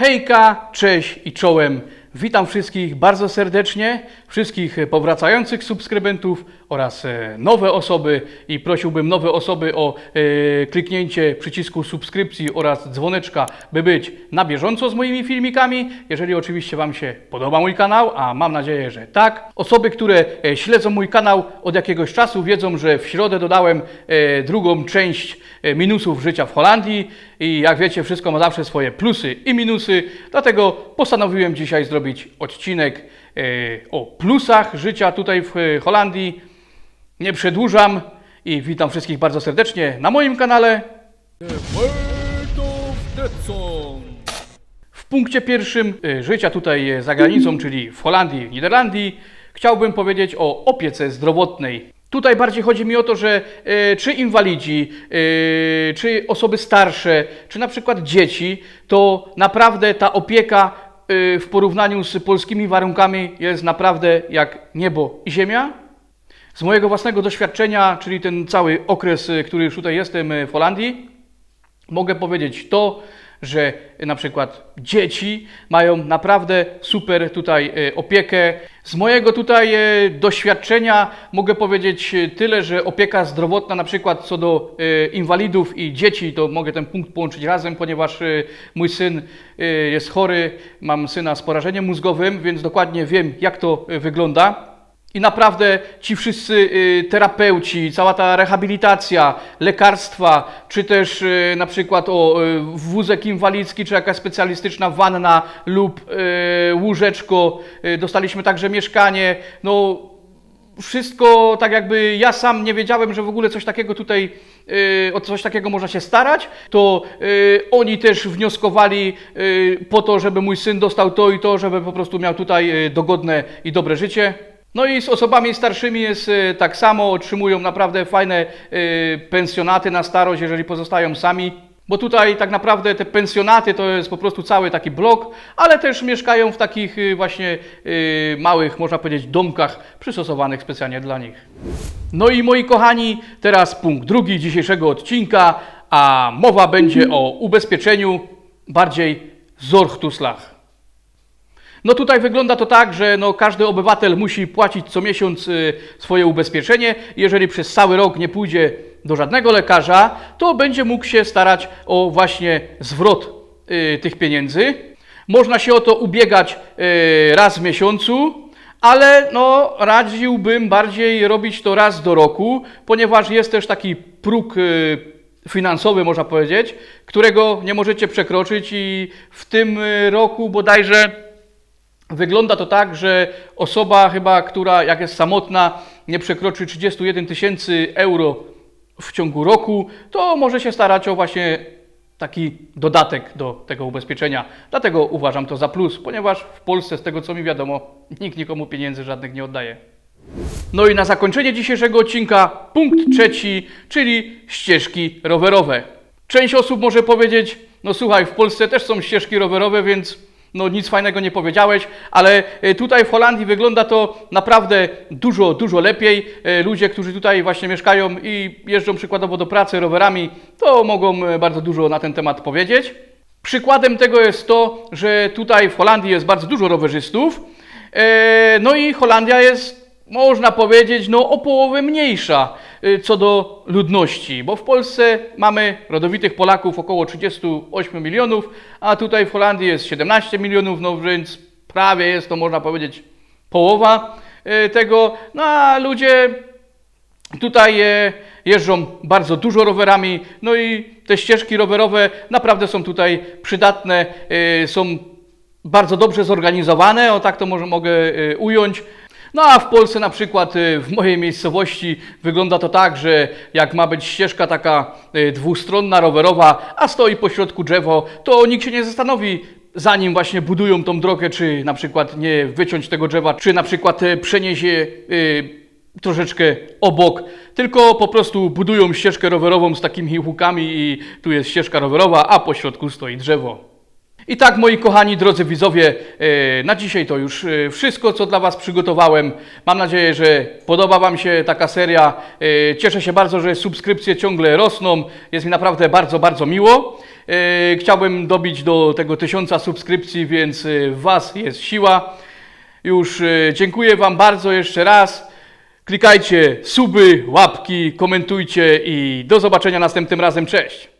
Hejka, cześć i czołem. Witam wszystkich bardzo serdecznie, wszystkich powracających subskrybentów oraz e, nowe osoby i prosiłbym nowe osoby o e, kliknięcie przycisku subskrypcji oraz dzwoneczka, by być na bieżąco z moimi filmikami. Jeżeli oczywiście Wam się podoba mój kanał, a mam nadzieję, że tak. Osoby, które e, śledzą mój kanał od jakiegoś czasu wiedzą, że w środę dodałem drugą część minusów życia w Holandii i jak wiecie, wszystko ma zawsze swoje plusy i minusy, dlatego postanowiłem dzisiaj zrobić odcinek e, o plusach życia tutaj w e, Holandii. Nie przedłużam i witam wszystkich bardzo serdecznie na moim kanale. W punkcie pierwszym e, życia tutaj za granicą, czyli w Holandii, w Niderlandii, chciałbym powiedzieć o opiece zdrowotnej. Tutaj bardziej chodzi mi o to, że e, czy inwalidzi, e, czy osoby starsze, czy na przykład dzieci, to naprawdę ta opieka e, w porównaniu z polskimi warunkami jest naprawdę jak niebo i ziemia. Z mojego własnego doświadczenia, czyli ten cały okres, który już tutaj jestem w Holandii, mogę powiedzieć to, że na przykład dzieci mają naprawdę super tutaj opiekę. Z mojego tutaj e, doświadczenia mogę powiedzieć e, tyle, że opieka zdrowotna na przykład co do e, inwalidów i dzieci, to mogę ten punkt połączyć razem, ponieważ mój syn jest chory, mam syna z porażeniem mózgowym, więc dokładnie wiem jak to wygląda. I naprawdę ci wszyscy y, terapeuci, cała ta rehabilitacja, lekarstwa, czy też y, na przykład o y, wózek inwalidzki, czy jakaś specjalistyczna wanna lub łóżeczko, dostaliśmy także mieszkanie, no wszystko tak jakby ja sam nie wiedziałem, że w ogóle coś takiego tutaj, o coś takiego można się starać, to oni też wnioskowali po to, żeby mój syn dostał to i to, żeby po prostu miał tutaj dogodne i dobre życie. No i z osobami starszymi jest y, tak samo, otrzymują naprawdę fajne y, pensjonaty na starość, jeżeli pozostają sami. Bo tutaj tak naprawdę te pensjonaty to jest po prostu cały taki blok, ale też mieszkają w takich y, właśnie małych, można powiedzieć, domkach przystosowanych specjalnie dla nich. No i moi kochani, teraz punkt drugi dzisiejszego odcinka, a mowa będzie o ubezpieczeniu bardziej Zorchtuslach. No tutaj wygląda to tak, że no każdy obywatel musi płacić co miesiąc y, swoje ubezpieczenie. Jeżeli przez cały rok nie pójdzie do żadnego lekarza, to będzie mógł się starać o właśnie zwrot y, tych pieniędzy. Można się o to ubiegać y, raz w miesiącu, ale no radziłbym bardziej robić to raz do roku, ponieważ jest też taki próg finansowy, można powiedzieć, którego nie możecie przekroczyć i w tym roku bodajże Wygląda to tak, że osoba chyba, która jak jest samotna, nie przekroczy 31 tysięcy euro w ciągu roku, to może się starać o właśnie taki dodatek do tego ubezpieczenia. Dlatego uważam to za plus, ponieważ w Polsce, z tego co mi wiadomo, nikt nikomu pieniędzy żadnych nie oddaje. No i na zakończenie dzisiejszego odcinka punkt trzeci, czyli ścieżki rowerowe. Część osób może powiedzieć, no słuchaj, w Polsce też są ścieżki rowerowe, więc no nic fajnego nie powiedziałeś, ale e, tutaj w Holandii wygląda to naprawdę dużo, dużo lepiej. E, Ludzie, którzy tutaj właśnie mieszkają i jeżdżą przykładowo do pracy rowerami, to mogą e, bardzo dużo na ten temat powiedzieć. Przykładem tego jest to, że tutaj w Holandii jest bardzo dużo rowerzystów, no i Holandia jest można powiedzieć, no o połowę mniejsza co do ludności, bo w Polsce mamy rodowitych Polaków około 38 milionów, a tutaj w Holandii jest 17 milionów, no więc prawie jest to można powiedzieć połowa y, tego, no a ludzie Tutaj e, jeżdżą bardzo dużo rowerami, no i te ścieżki rowerowe naprawdę są tutaj przydatne, e, są bardzo dobrze zorganizowane, o tak to może mogę ująć. No a w Polsce na przykład e, w mojej miejscowości wygląda to tak, że jak ma być ścieżka taka e, dwustronna rowerowa, a stoi po środku drzewo, to nikt się nie zastanowi, zanim właśnie budują tą drogę, czy na przykład nie wyciąć tego drzewa, czy na przykład e, przenieść je troszeczkę obok, tylko po prostu budują ścieżkę rowerową z takimi łukami i tu jest ścieżka rowerowa, a po środku stoi drzewo. I tak, moi kochani, drodzy widzowie, e, na dzisiaj to już e, wszystko, co dla Was przygotowałem. Mam nadzieję, że podoba Wam się taka seria. E, Cieszę się bardzo, że subskrypcje ciągle rosną. Jest mi naprawdę bardzo, bardzo miło. Chciałbym dobić do tego tysiąca subskrypcji, więc w Was jest siła. Już dziękuję Wam bardzo jeszcze raz. Klikajcie suby, łapki, komentujcie i do zobaczenia następnym razem. Cześć!